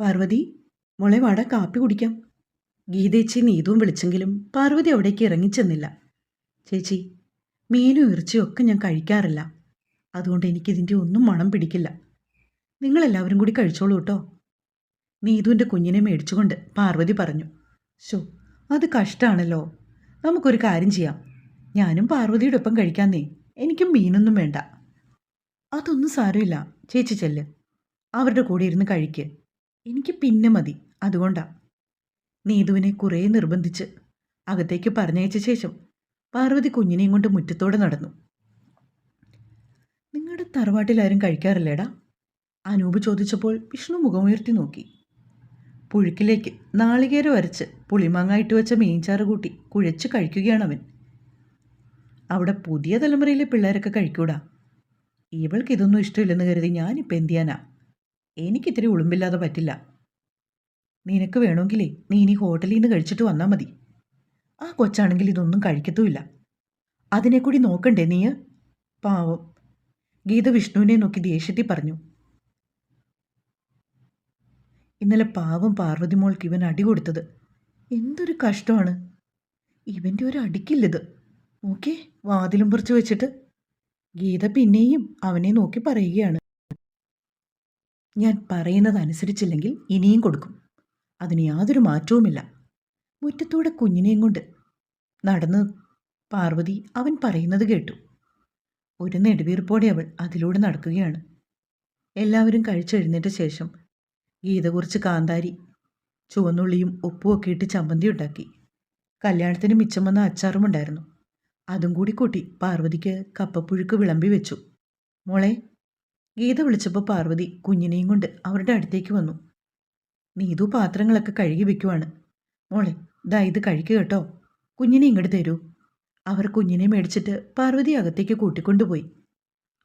പാർവതി മോളെ വാട കാപ്പി കുടിക്കാം. ഗീതേച്ചി നീതുവും വിളിച്ചെങ്കിലും പാർവതി അവിടേക്ക് ഇറങ്ങിച്ചെന്നില്ല. ചേച്ചി മീനും ഇറച്ചിയും ഒക്കെ ഞാൻ കഴിക്കാറില്ല. അതുകൊണ്ട് എനിക്കിതിന്റെ ഒന്നും മണം പിടിക്കില്ല. നിങ്ങളെല്ലാവരും കൂടി കഴിച്ചോളൂ കേട്ടോ. നീതുവിന്റെ കുഞ്ഞിനെ മേടിച്ചുകൊണ്ട് പാർവതി പറഞ്ഞു. ഷോ അത് കഷ്ടമാണല്ലോ നമുക്കൊരു കാര്യം ചെയ്യാം. ഞാനും പാർവതിയുടെ ഒപ്പം കഴിക്കാന്നേ. എനിക്കും മീനൊന്നും വേണ്ട. അതൊന്നും സാരമില്ല. ചേച്ചി ചെല്ല്. അവരുടെ കൂടെ ഇരുന്ന് കഴിക്ക്. എനിക്ക് പിന്നെ മതി. അതുകൊണ്ടാ. നീതുവിനെ കുറേ നിർബന്ധിച്ച് അകത്തേക്ക് പറഞ്ഞയച്ച ശേഷം പാർവതി കുഞ്ഞിനെയും കൊണ്ട് മുറ്റത്തോടെ നടന്നു. നിങ്ങളുടെ തറവാട്ടിലാരും കഴിക്കാറില്ലേടാ? അനൂപ് ചോദിച്ചപ്പോൾ വിഷ്ണു മുഖമുയർത്തി നോക്കി. പുഴുക്കിലേക്ക് നാളികേരം വരച്ച് പുളിമാങ്ങ ഇട്ട് വെച്ച മീൻചാറ് കൂട്ടി കുഴച്ച് കഴിക്കുകയാണവൻ. അവിടെ പുതിയ തലമുറയിലെ പിള്ളേരൊക്കെ കഴിക്കൂടാ. ഇവൾക്ക് ഇതൊന്നും ഇഷ്ടമില്ലെന്ന് കരുതി ഞാനിപ്പോൾ എന്ത് ചെയ്യാനാ? എനിക്കിത്തിരി ഉളുമ്പില്ലാതെ പറ്റില്ല. നിനക്ക് വേണമെങ്കിലേ നീ ഇനി ഹോട്ടലിൽ നിന്ന് കഴിച്ചിട്ട് വന്നാൽ മതി. ആ കൊച്ചാണെങ്കിൽ ഇതൊന്നും കഴിക്കത്തുമില്ല. അതിനെ കൂടി നോക്കണ്ടേ നീ പാവം. ഗീത വിഷ്ണുവിനെ നോക്കി ദേഷ്യത്തിൽ പറഞ്ഞു. ഇന്നലെ പാവം പാർവതി മോൾക്ക് ഇവൻ അടി കൊടുത്തത്. എന്തൊരു കഷ്ടമാണ്. ഇവന്റെ ഒരു അടിക്കില്ലത്. നോക്കേ വാതിലും പറിച്ചു വെച്ചിട്ട്. ഗീത പിന്നെയും അവനെ നോക്കി പറയുകയാണ്. ഞാൻ പറയുന്നത് അനുസരിച്ചില്ലെങ്കിൽ ഇനിയും കൊടുക്കും. അതിന് യാതൊരു മാറ്റവുമില്ല. മുറ്റത്തൂടെ കുഞ്ഞിനെയും കൊണ്ട് നടന്ന് പാർവതി അവൻ പറയുന്നത് കേട്ടു. ഒരു നെടുവീർപ്പോടെ അവൾ അതിലൂടെ നടക്കുകയാണ്. എല്ലാവരും കഴിച്ചെഴുന്നേറ്റ ശേഷം ഗീത കുറച്ച് കാന്താരി ചുവന്നുള്ളിയും ഉപ്പും ഒക്കെ ഇട്ട് ചമ്മന്തി ഉണ്ടാക്കി. കല്യാണത്തിന് മിച്ചം വന്ന അച്ചാറും ഉണ്ടായിരുന്നു. അതും കൂടി കൂട്ടി പാർവതിക്ക് കപ്പപ്പുഴുക്ക് വിളമ്പി വെച്ചു. മോളെ ഗീത വിളിച്ചപ്പോൾ പാർവതി കുഞ്ഞിനെയും കൊണ്ട് അവരുടെ അടുത്തേക്ക് വന്നു. നീതു പാത്രങ്ങളൊക്കെ കഴുകി വെക്കുവാണ്. മോളെ ദാ ഇത് കഴിക്കുക കേട്ടോ. കുഞ്ഞിനെ ഇങ്ങോട്ട് തരൂ. അവർ കുഞ്ഞിനെ മേടിച്ചിട്ട് പാർവതി അകത്തേക്ക് കൂട്ടിക്കൊണ്ടുപോയി.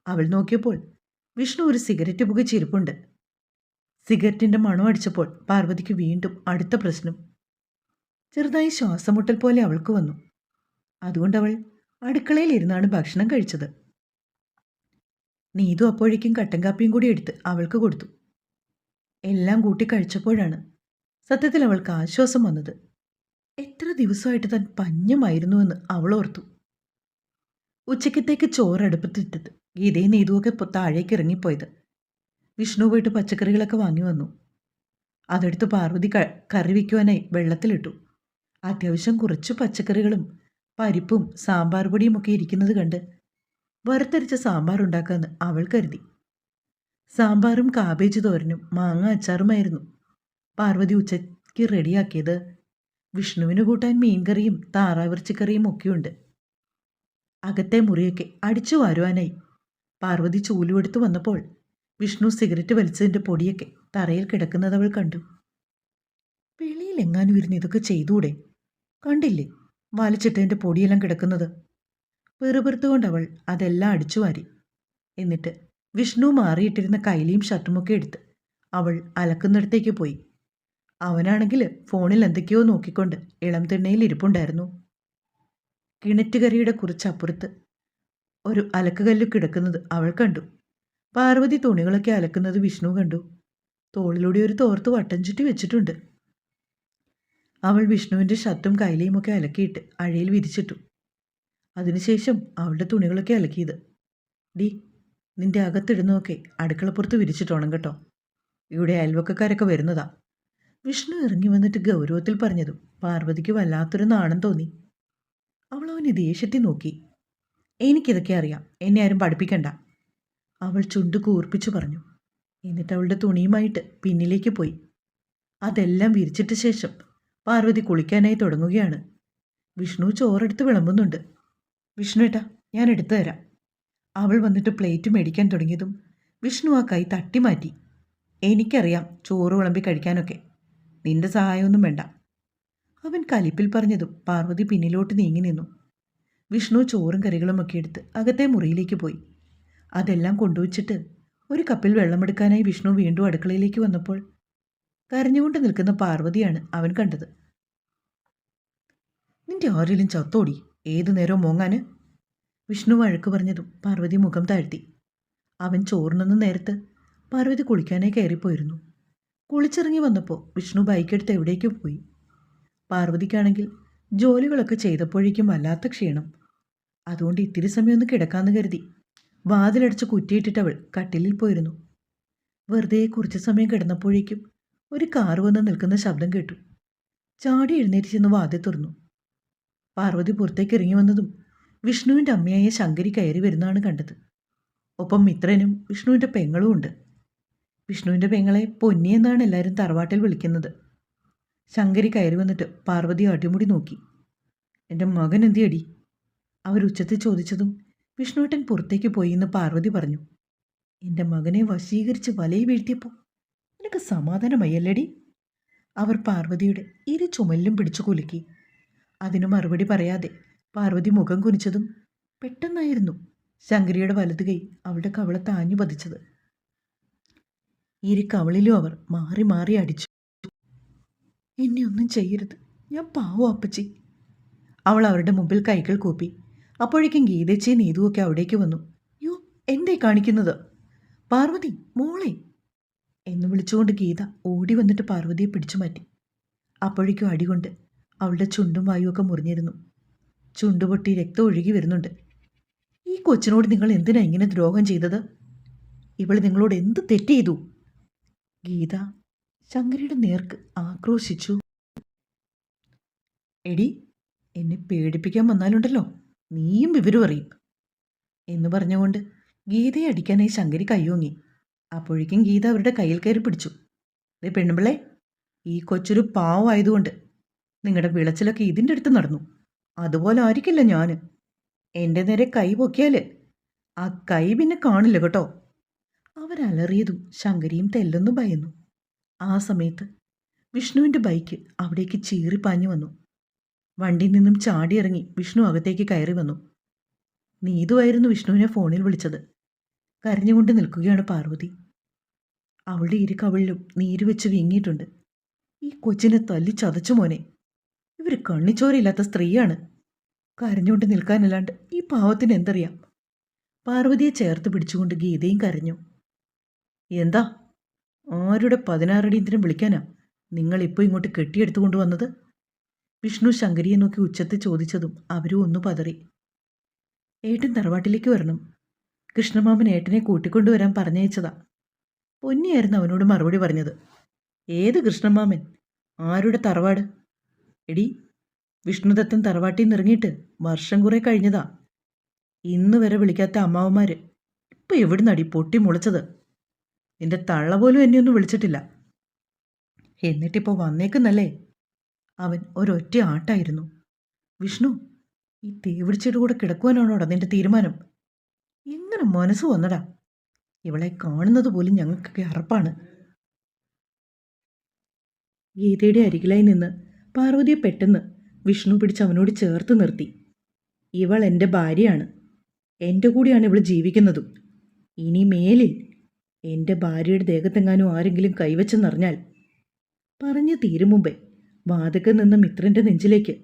അവൾ നോക്കിയപ്പോൾ വിഷ്ണു ഒരു സിഗരറ്റ് പുകച്ചിരിപ്പുണ്ട് സിഗരറ്റിന്റെ മണം അടിച്ചപ്പോൾ പാർവതിക്ക് വീണ്ടും അടുത്ത പ്രശ്നം. ചെറുതായി ശ്വാസമുട്ടൽ പോലെ അവൾക്ക് വന്നു. അതുകൊണ്ടവൾ അടുക്കളയിൽ ഇരുന്നാണ് ഭക്ഷണം കഴിച്ചത്. നീതു അപ്പോഴേക്കും കട്ടൻ കാപ്പിയും കൂടി എടുത്ത് അവൾക്ക് കൊടുത്തു. എല്ലാം കൂട്ടി കഴിച്ചപ്പോഴാണ് സത്യത്തിൽ അവൾക്ക് ആശ്വാസം വന്നത്. എത്ര ദിവസമായിട്ട് താൻ പഞ്ഞമായിരുന്നുവെന്ന് അവൾ ഓർത്തു. ഉച്ചക്കത്തേക്ക് ചോറ് അടുപ്പത്തിട്ടത് ഗീതയും നീതുവൊക്കെ താഴേക്ക് ഇറങ്ങിപ്പോയത്. വിഷ്ണു പോയിട്ട് പച്ചക്കറികളൊക്കെ വാങ്ങി വന്നു. അതെടുത്ത് പാർവതി ക- കറി വയ്ക്കുവാനായി വെള്ളത്തിലിട്ടു. അത്യാവശ്യം കുറച്ച് പച്ചക്കറികളും പരിപ്പും സാമ്പാർ പൊടിയും ഒക്കെ ഇരിക്കുന്നത് കണ്ട് വറുത്തരച്ച സാമ്പാർ ഉണ്ടാക്കാമെന്ന് അവൾ കരുതി. സാമ്പാറും കാബേജ് തോരനും മാങ്ങ അച്ചാറുമായിരുന്നു. പാർവതി ഉച്ചയ്ക്ക് റെഡിയാക്കിയത് വിഷ്ണുവിന് കൂട്ടാൻ മീൻകറിയും താറാവിറച്ചിക്കറിയും ഒക്കെയുണ്ട്. അകത്തെ മുറിയൊക്കെ അടിച്ചു വാരുവാനായി. പാർവതി ചൂലുവെടുത്ത് വന്നപ്പോൾ വിഷ്ണു സിഗരറ്റ് വലിച്ചതിന്റെ പൊടിയൊക്കെ തറയിൽ കിടക്കുന്നത് അവൾ കണ്ടു. വെളിയിൽ എങ്ങാനും ഇരുന്ന് ഇതൊക്കെ ചെയ്തൂടെ? കണ്ടില്ലേ? വലിച്ചിട്ടതിന്റെ പൊടിയെല്ലാം കിടക്കുന്നത്? പെറുപെറുത്തുകൊണ്ട് അതെല്ലാം അടിച്ചു വാരി എന്നിട്ട് വിഷ്ണു മാറിയിട്ടിരുന്ന കൈലിയും ഷർട്ടുമൊക്കെ എടുത്ത് അവൾ അലക്കുന്നിടത്തേക്ക് പോയി. അവനാണെങ്കിൽ ഫോണിൽ എന്തൊക്കെയോ നോക്കിക്കൊണ്ട് ഇളം തിണ്ണയിൽ ഇരിപ്പുണ്ടായിരുന്നു. കിണറ്റുകരയുടെ കുറച്ചപ്പുറത്ത് ഒരു അലക്കുകല്ല് കിടക്കുന്നത് അവൾ കണ്ടു. പാർവതി തുണികളൊക്കെ അലക്കുന്നത് വിഷ്ണു കണ്ടു. തോളിലൂടെ ഒരു തോർത്ത് വട്ടം ചുറ്റി വെച്ചിട്ടുണ്ട്. അവൾ വിഷ്ണുവിന്റെ ഷർട്ടും കൈലയുമൊക്കെ അലക്കിയിട്ട് അഴയിൽ വിരിച്ചിട്ടു. അതിനുശേഷം അവളുടെ തുണികളൊക്കെ അലക്കിയത്. ഡി നിന്റെ അകത്തിടുന്നതൊക്കെ അടുക്കളപ്പുറത്ത് വിരിച്ചിട്ടോണം കേട്ടോ. ഇവിടെ അയൽവക്കക്കാരൊക്കെ വരുന്നതാ. വിഷ്ണു ഇറങ്ങി വന്നിട്ട് ഗൗരവത്തിൽ പറഞ്ഞതും പാർവതിക്ക് വല്ലാത്തൊരു നാണം തോന്നി. അവൾ അവനെ ദേഷ്യത്തിൽ നോക്കി. എനിക്കിതൊക്കെ അറിയാം. എന്നെ ആരും പഠിപ്പിക്കണ്ട. അവൾ ചുണ്ട് കൂർപ്പിച്ചു പറഞ്ഞു. എന്നിട്ട് അവളുടെ തുണിയുമായിട്ട് പിന്നിലേക്ക് പോയി. അതെല്ലാം വിരിച്ചിട്ട് ശേഷം പാർവതി കുളിക്കാനായി തുടങ്ങുകയാണ്. വിഷ്ണു ചോറെടുത്ത് വിളമ്പുന്നുണ്ട്. വിഷ്ണു ഏട്ടാ ഞാൻ എടുത്തു തരാം. അവൾ വന്നിട്ട് പ്ലേറ്റ് മേടിക്കാൻ തുടങ്ങിയതും വിഷ്ണു ആ കൈ തട്ടി മാറ്റി. എനിക്കറിയാം ചോറ് വിളമ്പി കഴിക്കാനൊക്കെ. നിന്റെ സഹായമൊന്നും വേണ്ട. അവൻ കലിപ്പിൽ പറഞ്ഞതും പാർവതി പിന്നിലോട്ട് നീങ്ങി നിന്നു. വിഷ്ണു ചോറും കറികളും ഒക്കെ എടുത്ത് അകത്തെ മുറിയിലേക്ക് പോയി. അതെല്ലാം കൊണ്ടുവച്ചിട്ട് ഒരു കപ്പിൽ വെള്ളമെടുക്കാനായി വിഷ്ണു വീണ്ടും അടുക്കളയിലേക്ക് വന്നപ്പോൾ കരഞ്ഞുകൊണ്ട് നിൽക്കുന്ന പാർവതിയാണ് അവൻ കണ്ടത്. നിന്റെ ആരെങ്കിലും ചത്തോടി? ഏതു നേരവും മോങ്ങാന്? വിഷ്ണു വഴക്ക് പറഞ്ഞതും പാർവതി മുഖം താഴ്ത്തി. അവൻ ചോറിനൊന്നും നേരത്ത് പാർവതി കുളിക്കാനേ കയറിപ്പോയിരുന്നു. കുളിച്ചിറങ്ങി വന്നപ്പോൾ വിഷ്ണു ബൈക്കെടുത്ത് എവിടേക്കോ പോയി. പാർവതിക്കാണെങ്കിൽ ജോലികളൊക്കെ ചെയ്തപ്പോഴേക്കും വല്ലാത്ത ക്ഷീണം. അതുകൊണ്ട് ഇത്തിരി സമയം ഒന്ന് കിടക്കാമെന്ന് കരുതി. വാതിലടച്ച് കുറ്റിയിട്ടിട്ട് അവൾ കട്ടിലിൽ പോയിരുന്നു. വെറുതെ കുറച്ച് സമയം കിടന്നപ്പോഴേക്കും ഒരു കാറ് വന്ന് നിൽക്കുന്ന ശബ്ദം കേട്ടു. ചാടി എഴുന്നേറ്റ് ചെന്ന് വാതിൽ തുറന്നു. പാർവതി പുറത്തേക്ക് ഇറങ്ങി വന്നതും വിഷ്ണുവിന്റെ അമ്മയായ ശങ്കരി കയറി വരുന്നതാണ് കണ്ടത്. ഒപ്പം മിത്രനും വിഷ്ണുവിന്റെ പെങ്ങളും ഉണ്ട്. വിഷ്ണുവിന്റെ പെങ്ങളെ പൊന്നി എന്നാണ് എല്ലാവരും തറവാട്ടിൽ വിളിക്കുന്നത്. ശങ്കരി കയറി വന്നിട്ട് പാർവതി അടിമുടി നോക്കി. എന്റെ മകൻ എന്തിയടി? അവരുച്ചത്തിൽ ചോദിച്ചതും വിഷ്ണുവേട്ടൻ പുറത്തേക്ക് പോയി എന്ന് പാർവതി പറഞ്ഞു. എന്റെ മകനെ വശീകരിച്ച് വലയിൽ വീഴ്ത്തിയപ്പോൾ നിനക്ക് സമാധാനമയ്യല്ലടി അവർ പാർവതിയുടെ ഇരു ചുമലിലും പിടിച്ചു കുലുക്കി. അതിനു മറുപടി പറയാതെ പാർവതി മുഖം കുനിച്ചതും പെട്ടെന്നായിരുന്നു ശങ്കരിയുടെ വലതു കൈ അവളുടെ കവള താഞ്ഞു പതിച്ചത്. ഇരു കവളിലും അവർ മാറി മാറി അടിച്ചു. എന്നെ ഒന്നും ചെയ്യരുത്. ഞാൻ പാവോ അപ്പച്ചി. അവൾ അവരുടെ മുമ്പിൽ കൈകൾ കൂപ്പി. അപ്പോഴേക്കും ഗീതച്ചയും നീതുവൊക്കെ അവിടേക്ക് വന്നു. യോ എന്തേ കാണിക്കുന്നത്? പാർവതി മോളെ! എന്ന് വിളിച്ചുകൊണ്ട് ഗീത ഓടി വന്നിട്ട് പാർവതിയെ പിടിച്ചു മാറ്റി. അപ്പോഴേക്കും അടികൊണ്ട് അവളുടെ ചുണ്ടും വായുവൊക്കെ മുറിഞ്ഞിരുന്നു. ചുണ്ടുപൊട്ടി രക്തം ഒഴുകി വരുന്നുണ്ട്. ഈ കൊച്ചിനോട് നിങ്ങൾ എന്തിനാ ഇങ്ങനെ ദ്രോഹം ചെയ്തത്? ഇവൾ നിങ്ങളോട് എന്ത് തെറ്റ് ചെയ്തു? ഗീത ശങ്കരിയുടെ നേർക്ക് ആക്രോശിച്ചു. എടി എന്നെ പേടിപ്പിക്കാൻ വന്നാലുണ്ടല്ലോ. നീയും വിവരം അറിയും. എന്ന് പറഞ്ഞുകൊണ്ട് ഗീതയെ അടിക്കാനായി ശങ്കരി കയ്യോങ്ങി അപ്പോഴേക്കും ഗീത അവരുടെ കയ്യിൽ കയറി പിടിച്ചു. ദേ പെണ്ണുമ്പിളെ ഈ കൊച്ചൊരു പാവമായതുകൊണ്ട് നിങ്ങളുടെ വിളച്ചിലൊക്കെ ഇതിന്റെ അടുത്ത് നടന്നു. അതുപോലെ ആയിരിക്കില്ല ഞാൻ എന്റെ നേരെ കൈ പൊക്കിയാൽ ആ കൈ പിന്നെ കാണില്ല കേട്ടോ. അവരലറിയതും ശങ്കരിയും തെല്ലൊന്നും ഭയന്നു. ആ സമയത്ത് വിഷ്ണുവിന്റെ ബൈക്ക് അവിടേക്ക് ചീറിപ്പാഞ്ഞു വന്നു. വണ്ടിയിൽ നിന്നും ചാടിയിറങ്ങി വിഷ്ണു അകത്തേക്ക് കയറി വന്നു. നീതുവായിരുന്നു വിഷ്ണുവിനെ ഫോണിൽ വിളിച്ചത്. കരഞ്ഞുകൊണ്ട് നിൽക്കുകയാണ് പാർവതി. അവളുടെ ഇരു കവിളിലും നീര് വെച്ച് വീങ്ങിയിട്ടുണ്ട്. ഈ കൊച്ചിനെ തല്ലി ചതച്ചു മോനെ. ഇവർ കണ്ണിച്ചോരയില്ലാത്ത സ്ത്രീയാണ്. കരഞ്ഞുകൊണ്ട് നിൽക്കാനല്ലാണ്ട് ഈ പാവത്തിന് എന്തറിയാം? പാർവതിയെ ചേർത്ത് പിടിച്ചുകൊണ്ട് ഗീതയും കരഞ്ഞു. എന്താ? ആരുടെ പതിനാറടിയന്തിരം വിളിക്കാനാ? നിങ്ങൾ ഇപ്പോൾ ഇങ്ങോട്ട് കെട്ടിയെടുത്തു കൊണ്ടുവന്നത് വിഷ്ണു ശങ്കരിയെ നോക്കി ഉച്ചത്തിൽ ചോദിച്ചതും അവരും ഒന്ന് പതറി. ഏട്ടൻ തറവാട്ടിലേക്ക് വരണം. കൃഷ്ണമാമൻ ഏട്ടനെ കൂട്ടിക്കൊണ്ടുവരാൻ പറഞ്ഞയച്ചതാ. പൊന്നിയായിരുന്നു അവനോട് മറുപടി പറഞ്ഞത്. ഏത് കൃഷ്ണമാമൻ? ആരുടെ തറവാട്? എടി വിഷ്ണുദത്തൻ തറവാട്ടിൽ നിറങ്ങിയിട്ട് വർഷം കുറെ കഴിഞ്ഞതാ. ഇന്ന് വരെ വിളിക്കാത്ത അമ്മാവന്മാർ ഇപ്പം എവിടുന്നടി പൊട്ടി മുളച്ചത്? നിന്റെ തള്ള പോലും എന്നെ ഒന്നും വിളിച്ചിട്ടില്ല. എന്നിട്ടിപ്പോൾ വന്നേക്കുന്നല്ലേ? അവൻ ഒരൊറ്റ ആട്ടായിരുന്നു. വിഷ്ണു ഈ തേവിടിച്ചിട്ട് കൂടെ കിടക്കുവാനാണോടാ നിന്റെ തീരുമാനം? എങ്ങനെ മനസ്സ് വന്നടാ? ഇവളെ കാണുന്നത് പോലും ഞങ്ങൾക്കൊക്കെ അറപ്പാണ്. ഗീതയുടെ അരികിലായി നിന്ന് പാർവതിയെ പെട്ടെന്ന് വിഷ്ണു പിടിച്ച് അവനോട് ചേർത്ത് നിർത്തി. ഇവൾ എന്റെ ഭാര്യയാണ്. എന്റെ കൂടെയാണ് ഇവൾ ജീവിക്കുന്നതും. ഇനി മേലിൽ എന്റെ ഭാര്യയുടെ ദേഹത്തെങ്ങാനും ആരെങ്കിലും കൈവച്ചെന്നറിഞ്ഞാൽ പറഞ്ഞു തീരും മുമ്പേ വാതകം നിന്ന മിത്രന്റെ നെഞ്ചിലേക്ക്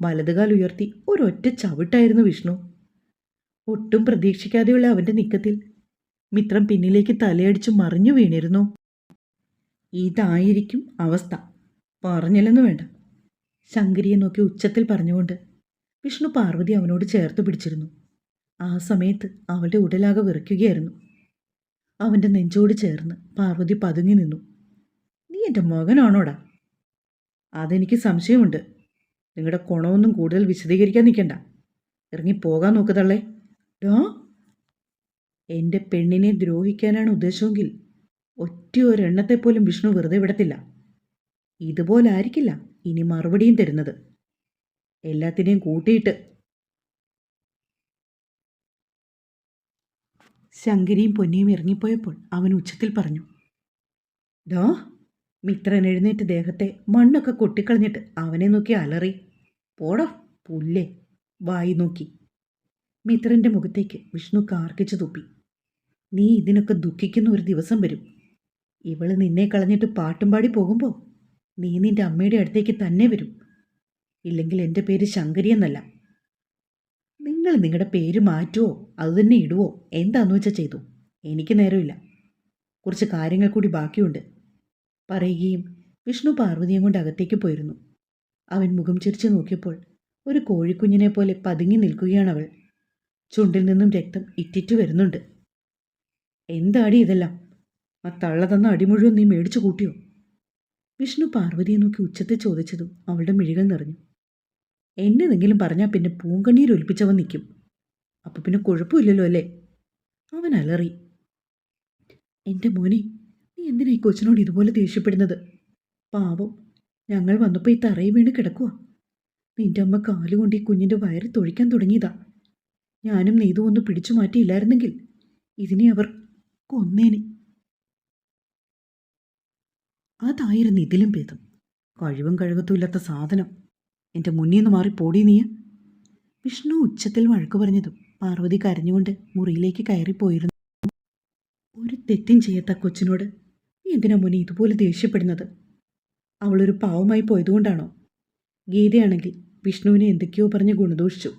വലതുകാൽ ഉയർത്തി ഒരൊറ്റ ചവിട്ടായിരുന്നു വിഷ്ണു. ഒട്ടും പ്രതീക്ഷിക്കാതെയുള്ള അവന്റെ നീക്കത്തിൽ മിത്രം പിന്നിലേക്ക് തലയടിച്ച് മറിഞ്ഞു വീണിരുന്നു. ഇതായിരിക്കും അവസ്ഥ. പറഞ്ഞില്ലെന്ന് വേണ്ട. ശങ്കരിയെ നോക്കി ഉച്ചത്തിൽ പറഞ്ഞുകൊണ്ട് വിഷ്ണു പാർവതി അവനോട് ചേർത്ത് പിടിച്ചിരുന്നു. ആ സമയത്ത് അവളുടെ ഉടലാകെ വിറയ്ക്കുകയായിരുന്നു അവന്റെ നെഞ്ചോട് ചേർന്ന് പാർവതി പതുങ്ങി നിന്നു. നീ എന്റെ മകനാണോടാ? അതെനിക്ക് സംശയമുണ്ട്. നിങ്ങളുടെ കുണമൊന്നും കൂടുതൽ വിശദീകരിക്കാൻ നിൽക്കണ്ട. ഇറങ്ങി പോകാൻ നോക്കുതള്ളേ ഡോ? എന്റെ പെണ്ണിനെ ദ്രോഹിക്കാനാണ് ഉദ്ദേശമെങ്കിൽ ഒറ്റ ഒരെണ്ണത്തെപ്പോലും വിഷ്ണു വെറുതെ വിടത്തില്ല. ഇതുപോലെ ആയിരിക്കില്ല ഇനി മറുപടിയും തരുന്നത്. എല്ലാത്തിനെയും കൂട്ടിയിട്ട്. ശങ്കരിയും പൊന്നിയും ഇറങ്ങിപ്പോയപ്പോൾ അവൻ ഉച്ചത്തിൽ പറഞ്ഞു. ഡോ മിത്രൻ എഴുന്നേറ്റ് ദേഹത്തെ മണ്ണൊക്കെ കൊട്ടിക്കളഞ്ഞിട്ട് അവനെ നോക്കി അലറി. പോടോ പുല്ലേ. വായി നോക്കി. മിത്രന്റെ മുഖത്തേക്ക് വിഷ്ണു കാർക്കിച്ചു തുപ്പി. നീ ഇതിനൊക്കെ ദുഃഖിക്കുന്ന ഒരു ദിവസം വരും. ഇവൾ നിന്നെ കളഞ്ഞിട്ട് പാട്ടും പാടി പോകുമ്പോൾ നീ നിന്റെ അമ്മയുടെ അടുത്തേക്ക് തന്നെ വരും. ഇല്ലെങ്കിൽ എന്റെ പേര് ശങ്കരി എന്നല്ല. നിങ്ങൾ നിങ്ങളുടെ പേര് മാറ്റുമോ അതുതന്നെ ഇടുവോ? എന്താന്ന് വെച്ചാൽ ചെയ്തു? എനിക്ക് നേരമില്ല. കുറച്ച് കാര്യങ്ങൾ കൂടി ബാക്കിയുണ്ട്. പറയുകയും വിഷ്ണു പാർവതിയും കൊണ്ട് അകത്തേക്ക് പോയിരുന്നു. അവൻ മുഖം ചിരിച്ചു നോക്കിയപ്പോൾ ഒരു കോഴിക്കുഞ്ഞിനെ പോലെ പതുങ്ങി നിൽക്കുകയാണ് അവൾ. ചുണ്ടിൽ നിന്നും രക്തം ഇറ്റിറ്റ് വരുന്നുണ്ട്. എന്താടി ഇതെല്ലാം? ആ തള്ള തന്ന അടി മുഴുവൻ നീ മേടിച്ചു കൂട്ടിയോ? വിഷ്ണു പാർവതിയെ നോക്കി ഉച്ചത്തിൽ ചോദിച്ചതും അവളുടെ മിഴികൾ നിറഞ്ഞു. എന്നെന്തെങ്കിലും പറഞ്ഞാൽ പിന്നെ പൂങ്കണ്ണീർ ഒലിപ്പിച്ചവൻ നിൽക്കും അപ്പോൾ പിന്നെ കുഴപ്പമില്ലല്ലോ അല്ലേ? അവൻ അലറി. എന്റെ മോനെ നീ എന്തിനാ ഈ കൊച്ചിനോട് ഇതുപോലെ ദേഷ്യപ്പെടുന്നത്? പാവം ഞങ്ങൾ വന്നപ്പോൾ ഈ തറയിൽ വീണ് കിടക്കുക നിന്റെ അമ്മ കാലുകൊണ്ട് ഈ കുഞ്ഞിന്റെ വയറ് തൊഴിക്കാൻ തുടങ്ങിയതാ. ഞാനും നെയ്തു ഒന്ന് പിടിച്ചു മാറ്റിയില്ലായിരുന്നെങ്കിൽ ഇതിനെ അവർ കൊന്നേനെ. അതായിരുന്നു ഇതിലും ഭേദം. കഴിവും കഴുകത്തുമില്ലാത്ത സാധനം. എന്റെ മുന്നിൽ നിന്ന് മാറി പോടി നീ വിഷ്ണു ഉച്ചത്തിൽ വഴക്ക് പറഞ്ഞതും പാർവതി കരഞ്ഞുകൊണ്ട് മുറിയിലേക്ക് കയറിപ്പോയിരുന്നു. ഒരു തെറ്റും ചെയ്യാത്ത കൊച്ചിനോട് നീ എന്തിനാ മുനി ഇതുപോലെ ദേഷ്യപ്പെടുന്നത്? അവളൊരു പാവമായി പോയതുകൊണ്ടാണോ? ഗീതയാണെങ്കിൽ വിഷ്ണുവിനെ എന്തൊക്കെയോ പറഞ്ഞ് ഗുണദോഷിച്ചു.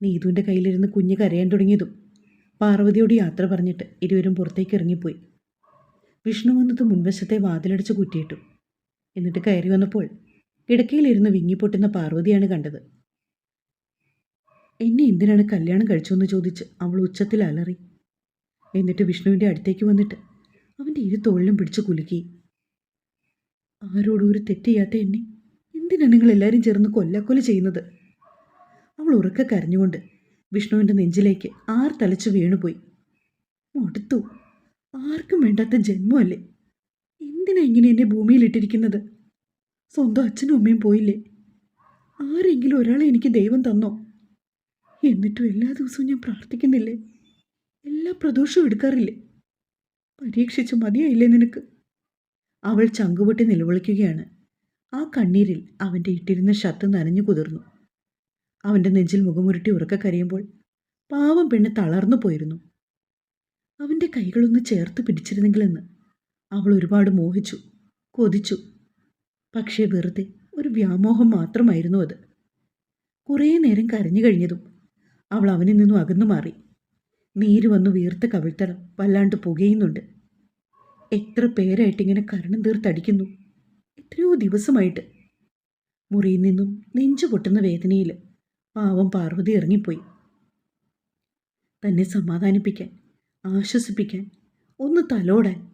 നീതുവിന്റെ കയ്യിലിരുന്ന് കുഞ്ഞ് കരയാൻ തുടങ്ങിയതും പാർവതിയോട് യാത്ര പറഞ്ഞിട്ട് ഇരുവരും പുറത്തേക്ക് ഇറങ്ങിപ്പോയി. വിഷ്ണു വന്നത് മുൻവശത്തെ വാതിലടിച്ച് കുറ്റിയിട്ടു. എന്നിട്ട് കയറി വന്നപ്പോൾ കിടക്കയിലിരുന്ന് വിങ്ങിപ്പൊട്ടുന്ന പാർവതിയാണ് കണ്ടത്. എന്നെ എന്തിനാണ് കല്യാണം കഴിച്ചതെന്ന് ചോദിച്ച് അവൾ ഉച്ചത്തിൽ അലറി. എന്നിട്ട് വിഷ്ണുവിന്റെ അടുത്തേക്ക് വന്നിട്ട് അവന്റെ ഇരു തോളിലും പിടിച്ച് കുലുക്കി. ആരോടും ഒരു തെറ്റ് ചെയ്യാത്ത എന്നെ? എന്തിനാണ് നിങ്ങൾ എല്ലാവരും ചേർന്ന് കൊല്ലക്കൊല ചെയ്യുന്നത്? അവൾ ഉറക്കെ കരഞ്ഞുകൊണ്ട് വിഷ്ണുവിന്റെ നെഞ്ചിലേക്ക് ആർ തലച്ചു വീണുപോയി. മടുത്തു. ആർക്കും വേണ്ടാത്ത ജന്മമല്ലേ? എന്തിനാ ഇങ്ങനെ എന്നെ ഭൂമിയിലിട്ടിരിക്കുന്നത്? സ്വന്തം അച്ഛനും അമ്മയും പോയില്ലേ? ആരെങ്കിലും ഒരാളെ എനിക്ക് ദൈവം തന്നോ? എന്നിട്ടും എല്ലാ ദിവസവും ഞാൻ പ്രാർത്ഥിക്കുന്നില്ലേ? എല്ലാ പ്രദോഷവും എടുക്കാറില്ലേ? പരീക്ഷിച്ച് മതിയായില്ലേ നിനക്ക്? അവൾ ചങ്കുപൊട്ടി നിലവിളിക്കുകയാണ്. ആ കണ്ണീരിൽ അവന്റെ ഇട്ടിരുന്ന ഷർട്ട് നനഞ്ഞു കുതിർന്നു. അവന്റെ നെഞ്ചിൽ മുഖമുരുട്ടി ഉറക്ക കരയുമ്പോൾ പാവം പെണ്ണ് തളർന്നു പോയിരുന്നു. അവന്റെ കൈകളൊന്ന് ചേർത്ത് പിടിച്ചിരുന്നെങ്കിലെന്ന് അവൾ ഒരുപാട് മോഹിച്ചു കൊതിച്ചു. പക്ഷേ വെറുതെ ഒരു വ്യാമോഹം മാത്രമായിരുന്നു അത്. കുറേ നേരം കരഞ്ഞു കഴിഞ്ഞതും അവൾ അവനിൽ നിന്നും അകന്നു മാറി. നീര് വന്നു വീർത്ത കവിൾത്തടം വല്ലാണ്ട് പുകയുന്നുണ്ട്. എത്ര പേരായിട്ട് ഇങ്ങനെ കരണം തീർത്തടിക്കുന്നു എത്രയോ ദിവസമായിട്ട്. മുറിയിൽ നിന്നും നെഞ്ചു പൊട്ടുന്ന വേദനയിൽ പാവം പാർവതി ഇറങ്ങിപ്പോയി. തന്നെ സമാധാനിപ്പിക്കാൻ ആശ്വസിപ്പിക്കാൻ ഒന്ന് തലോടാൻ.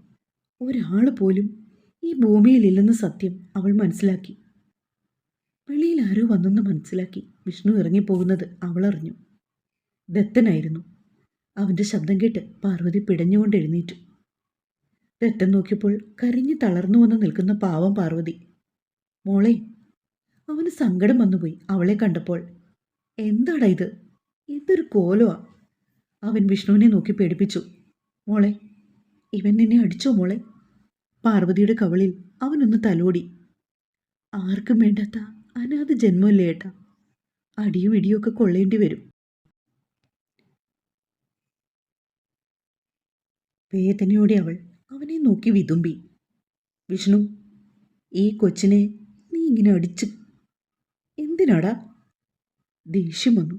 ഒരാൾ പോലും ഈ ഭൂമിയിലില്ലെന്ന സത്യം അവൾ മനസ്സിലാക്കി. വെളിയിൽ ആരോ വന്നെന്ന് മനസ്സിലാക്കി വിഷ്ണു ഇറങ്ങിപ്പോകുന്നത് അവൾ അറിഞ്ഞു ദത്തനായിരുന്നു. അവന്റെ ശബ്ദം കേട്ട് പാർവതി പിടഞ്ഞുകൊണ്ട് എഴുന്നേറ്റു. ദത്തൻ നോക്കിയപ്പോൾ കരഞ്ഞു തളർന്നു വന്ന് നിൽക്കുന്ന പാവം പാർവതി. മോളെ അവന് സങ്കടം വന്നുപോയി അവളെ കണ്ടപ്പോൾ. എന്താടാ ഇത്? ഇതൊരു കോലമാ അവൻ വിഷ്ണുവിനെ നോക്കി പേടിപ്പിച്ചു. മോളെ ഇവൻ നിന്നെ അടിച്ചോ മോളെ? പാർവതിയുടെ കവളിൽ അവനൊന്ന് തലോടി. ആർക്കും വേണ്ടാത്ത അനാഥ ജന്മമല്ലേ ഏട്ടാ? അടിയും ഇടിയൊക്കെ കൊള്ളേണ്ടി വരും. വേദനയോടെ അവൾ അവനെ നോക്കി വിതുമ്പി. വിഷ്ണു ഈ കൊച്ചിനെ നീ ഇങ്ങനെ അടിച്ച് എന്തിനാടാ? ദേഷ്യം വന്നു.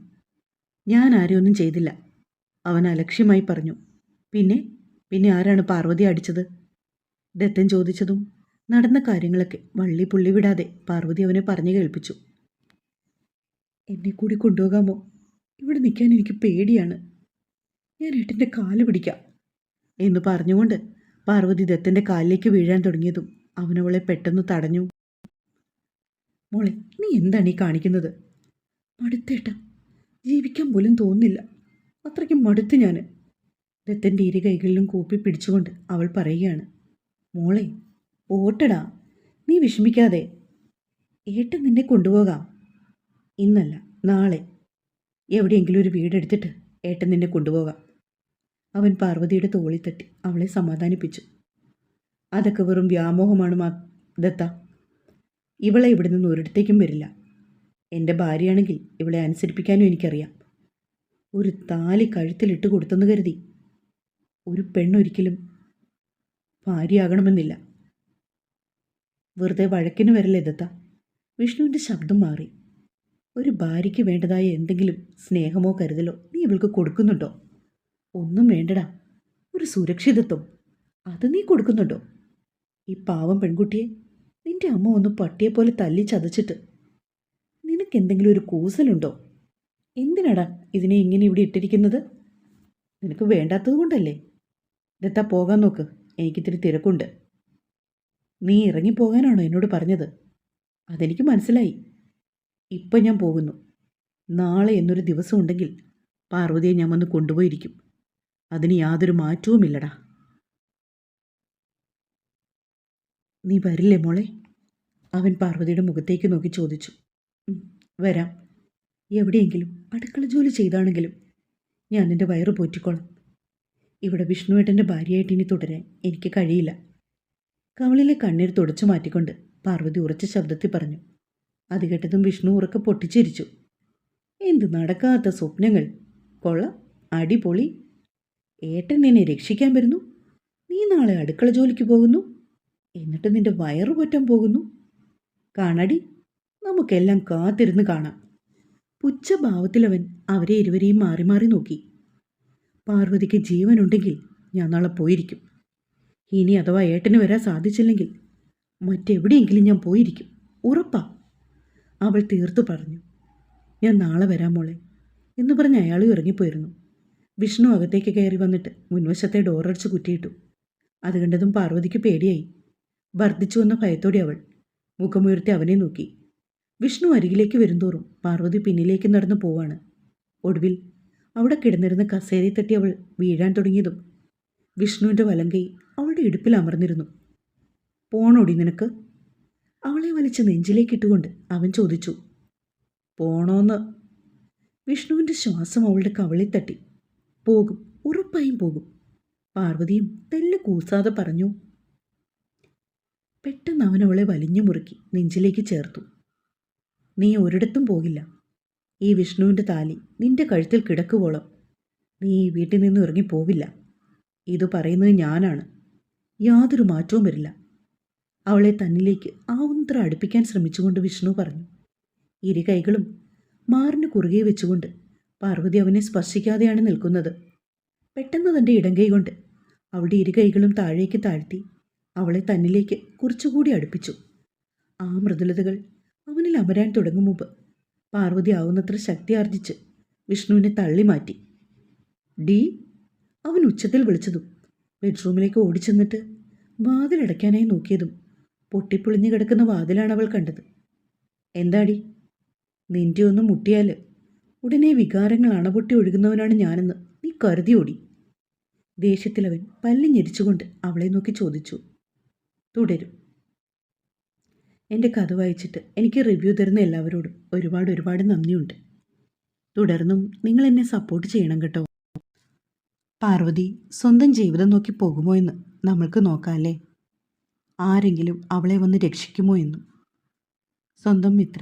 ഞാൻ ആരെയൊന്നും ചെയ്തില്ല. അവൻ അലക്ഷ്യമായി പറഞ്ഞു പിന്നെ പിന്നെ ആരാണ് പാർവതി അടിച്ചത്? ദത്തൻ ചോദിച്ചതും നടന്ന കാര്യങ്ങളൊക്കെ വള്ളി പുള്ളി വിടാതെ പാർവതി അവനെ പറഞ്ഞു കേൾപ്പിച്ചു. എന്നെ കൂടി കൊണ്ടുപോകാമോ? ഇവിടെ നിൽക്കാൻ എനിക്ക് പേടിയാണ്. ഞാൻ ഏട്ടന്റെ കാൽ പിടിക്കാം എന്ന് പറഞ്ഞുകൊണ്ട് പാർവതി ദത്തന്റെ കാലിലേക്ക് വീഴാൻ തുടങ്ങിയതും അവനവളെ പെട്ടെന്ന് തടഞ്ഞു. മോളെ നീ എന്താണ് ഈ കാണിക്കുന്നത്? മടുത്തേട്ട ജീവിക്കാൻ പോലും തോന്നുന്നില്ല അത്രയ്ക്കും മടുത്ത് ഞാൻ ദത്തന്റെ ഇരു കൈകളിലും കൂപ്പി പിടിച്ചുകൊണ്ട് അവൾ പറയുകയാണ് മോളെ ഓട്ടടാ. നീ വിഷമിക്കാതെ. ഏട്ടൻ നിന്നെ കൊണ്ടുപോകാം. ഇന്നല്ല നാളെ. എവിടെയെങ്കിലും ഒരു വീടെടുത്തിട്ട് ഏട്ടൻ നിന്നെ കൊണ്ടുപോകാം. അവൻ പാർവതിയുടെ തോളിൽ തട്ടി അവളെ സമാധാനിപ്പിച്ചു. അതൊക്കെ വെറും വ്യാമോഹമാണ് മാ ദത്ത. ഇവളെ ഇവിടെ നിന്ന് ഒരിടത്തേക്കും വരില്ല. എന്റെ ഭാര്യയാണെങ്കിൽ ഇവളെ അനുസരിപ്പിക്കാനും എനിക്കറിയാം. ഒരു താലി കഴുത്തിലിട്ട് കൊടുത്തെന്ന് കരുതി. ഒരു പെണ്ണൊരിക്കലും ഭാര്യയാകണമെന്നില്ല. വെറുതെ വഴക്കിന് വരല്ലേ ദത്ത? വിഷ്ണുവിന്റെ ശബ്ദം മാറി. ഒരു ഭാര്യയ്ക്ക് വേണ്ടതായ എന്തെങ്കിലും സ്നേഹമോ കരുതലോ നീ ഇവൾക്ക് കൊടുക്കുന്നുണ്ടോ? ഒന്നും വേണ്ടടാ. ഒരു സുരക്ഷിതത്വം. അത് നീ കൊടുക്കുന്നുണ്ടോ? ഈ പാവം പെൺകുട്ടിയെ നിന്റെ അമ്മ ഒന്ന് പട്ടിയെപ്പോലെ തല്ലി ചതച്ചിട്ട് നിനക്കെന്തെങ്കിലും ഒരു കൂസലുണ്ടോ? എന്തിനാടാ ഇതിനെ ഇങ്ങനെ ഇവിടെ ഇട്ടിരിക്കുന്നത്? നിനക്ക് വേണ്ടാത്തത് കൊണ്ടല്ലേ? ഇതെത്താ പോകാൻ നോക്ക്. എനിക്കിത്തിരി തിരക്കുണ്ട്. നീ ഇറങ്ങിപ്പോകാനാണോ എന്നോട് പറഞ്ഞത്? അതെനിക്ക് മനസ്സിലായി. ഇപ്പം ഞാൻ പോകുന്നു. നാളെ എന്നൊരു ദിവസം ഉണ്ടെങ്കിൽ പാർവതിയെ ഞാൻ വന്ന് കൊണ്ടുപോയിരിക്കും. അതിന് യാതൊരു മാറ്റവുമില്ലടാ. നീ വരില്ലേ മോളെ? അവൻ പാർവതിയുടെ മുഖത്തേക്ക് നോക്കി ചോദിച്ചു. വരാം. എവിടെയെങ്കിലും അടുക്കള ജോലി ചെയ്താണെങ്കിലും ഞാൻ എന്റെ വയറ് പോറ്റിക്കോളാം. ഇവിടെ വിഷ്ണുവേട്ടന്റെ ഭാര്യയായിട്ട് ഇനി തുടരാൻ എനിക്ക് കഴിയില്ല. കവളിലെ കണ്ണീർ തുടച്ചു മാറ്റിക്കൊണ്ട് പാർവതി ഉറച്ച ശബ്ദത്തിൽ പറഞ്ഞു അത് കേട്ടതും വിഷ്ണു ഉറക്കെ പൊട്ടിച്ചിരിച്ചു. എന്ത് നടക്കാത്ത സ്വപ്നങ്ങൾ? കൊള്ളാം അടിപൊളി. ഏട്ടൻ നിന്നെ രക്ഷിക്കാൻ വരുന്നു. നീ നാളെ അടുക്കള ജോലിക്ക് പോകുന്നു. എന്നിട്ട് നിന്റെ വയറ് പോറ്റാൻ പോകുന്നു. കാണടി നമുക്കെല്ലാം കാത്തിരുന്ന് കാണാം. പുച്ഛഭാവത്തിലവൻ അവരെ ഇരുവരെയും മാറി മാറി നോക്കി. പാർവതിക്ക് ജീവനുണ്ടെങ്കിൽ ഞാൻ നാളെ പോയിരിക്കും. ഇനി അഥവാ ഏട്ടന് വരാൻ സാധിച്ചില്ലെങ്കിൽ മറ്റെവിടെയെങ്കിലും ഞാൻ പോയിരിക്കും. ഉറപ്പാ. അവൾ തീർത്തു പറഞ്ഞു. ഞാൻ നാളെ വരാം മോളെ എന്ന് പറഞ്ഞ് അയാൾ ഇറങ്ങിപ്പോയിരുന്നു. വിഷ്ണു അകത്തേക്ക് കയറി വന്നിട്ട് മുൻവശത്തെ ഡോറടിച്ച് കുറ്റിയിട്ടു. അത് കണ്ടതും പാർവതിക്ക് പേടിയായി. വർദ്ധിച്ചു വന്ന ഭയത്തോടെ അവൾ മുഖമുയർത്തി അവനെ നോക്കി. വിഷ്ണു അരികിലേക്ക് വരുന്തോറും പാർവതി പിന്നിലേക്ക് നടന്നു പോവാണ്. ഒടുവിൽ അവിടെ കിടന്നിരുന്ന കസേരയിൽ തട്ടി അവൾ വീഴാൻ തുടങ്ങിയതും വിഷ്ണുവിന്റെ വലങ്കൈ അവളുടെ ഇടുപ്പിൽ അമർന്നിരുന്നു. പോണോടി നിനക്ക്? അവളെ വലിച്ച് നെഞ്ചിലേക്കിട്ടുകൊണ്ട് അവൻ ചോദിച്ചു. പോണോന്ന്. വിഷ്ണുവിന്റെ ശ്വാസം അവളുടെ കവളിൽ തട്ടി. പോകും ഉറപ്പായും പോകും. പാർവതിയും തെല്ല് കൂസാതെ പറഞ്ഞു. പെട്ടെന്ന് അവൻ അവളെ വലിഞ്ഞു മുറുക്കി നെഞ്ചിലേക്ക് ചേർത്തു. നീ ഒരിടത്തും പോകില്ല. ഈ വിഷ്ണുവിന്റെ താലി നിന്റെ കഴുത്തിൽ കിടക്കുവോളം നീ ഈ വീട്ടിൽ നിന്ന് ഇറങ്ങിപ്പോവില്ല ഇത് പറയുന്നത് ഞാനാണ്. യാതൊരു മാറ്റവും വരില്ല. അവളെ തന്നിലേക്ക് ആവുന്നത്ര അടുപ്പിക്കാൻ ശ്രമിച്ചുകൊണ്ട് വിഷ്ണു പറഞ്ഞു. ഇരു കൈകളും മാറിന് കുറുകെ വെച്ചുകൊണ്ട് പാർവതി അവനെ സ്പർശിക്കാതെയാണ് നിൽക്കുന്നത്. പെട്ടെന്ന് തന്റെ ഇടങ്കൈ കൊണ്ട് അവളുടെ ഇരു കൈകളും താഴേക്ക് താഴ്ത്തി അവളെ തന്നിലേക്ക് കുറച്ചുകൂടി അടുപ്പിച്ചു. ആ മൃദുലതകൾ അവനിൽ അമരാൻ തുടങ്ങും മുമ്പ്. പാർവതി ആവുന്നത്ര ശക്തി ആർജിച്ച് വിഷ്ണുവിനെ തള്ളി മാറ്റി. ഡി അവൻ ഉച്ചത്തിൽ വിളിച്ചതും ബെഡ്റൂമിലേക്ക് ഓടിച്ചെന്നിട്ട് വാതിലടയ്ക്കാനായി നോക്കിയതും പൊട്ടിപ്പൊളിഞ്ഞു കിടക്കുന്ന വാതിലാണ് അവൾ കണ്ടത്. എന്താടി നിന്റെ ഒന്ന് മുട്ടിയാൽ ഉടനെ വികാരങ്ങൾ അണപൊട്ടി ഒഴുകുന്നവനാണ് ഞാനെന്ന് നീ കരുതി ഓടി ദേഷ്യത്തിലവൻ പല്ല് ഞെരിച്ചുകൊണ്ട് അവളെ നോക്കി ചോദിച്ചു. തുടരും. എന്റെ കഥ വായിച്ചിട്ട് എനിക്ക് റിവ്യൂ തരുന്ന എല്ലാവരോടും ഒരുപാട് ഒരുപാട് നന്ദിയുണ്ട്. തുടർന്നും നിങ്ങൾ എന്നെ സപ്പോർട്ട് ചെയ്യണം കേട്ടോ. പാർവതി സ്വന്തം ജീവിതം നോക്കി പോകുമോ എന്ന് നമ്മൾക്ക് നോക്കാമല്ലേ ആരെങ്കിലും അവളെ വന്ന് രക്ഷിക്കുമോ എന്നും. സ്വന്തം മിത്ര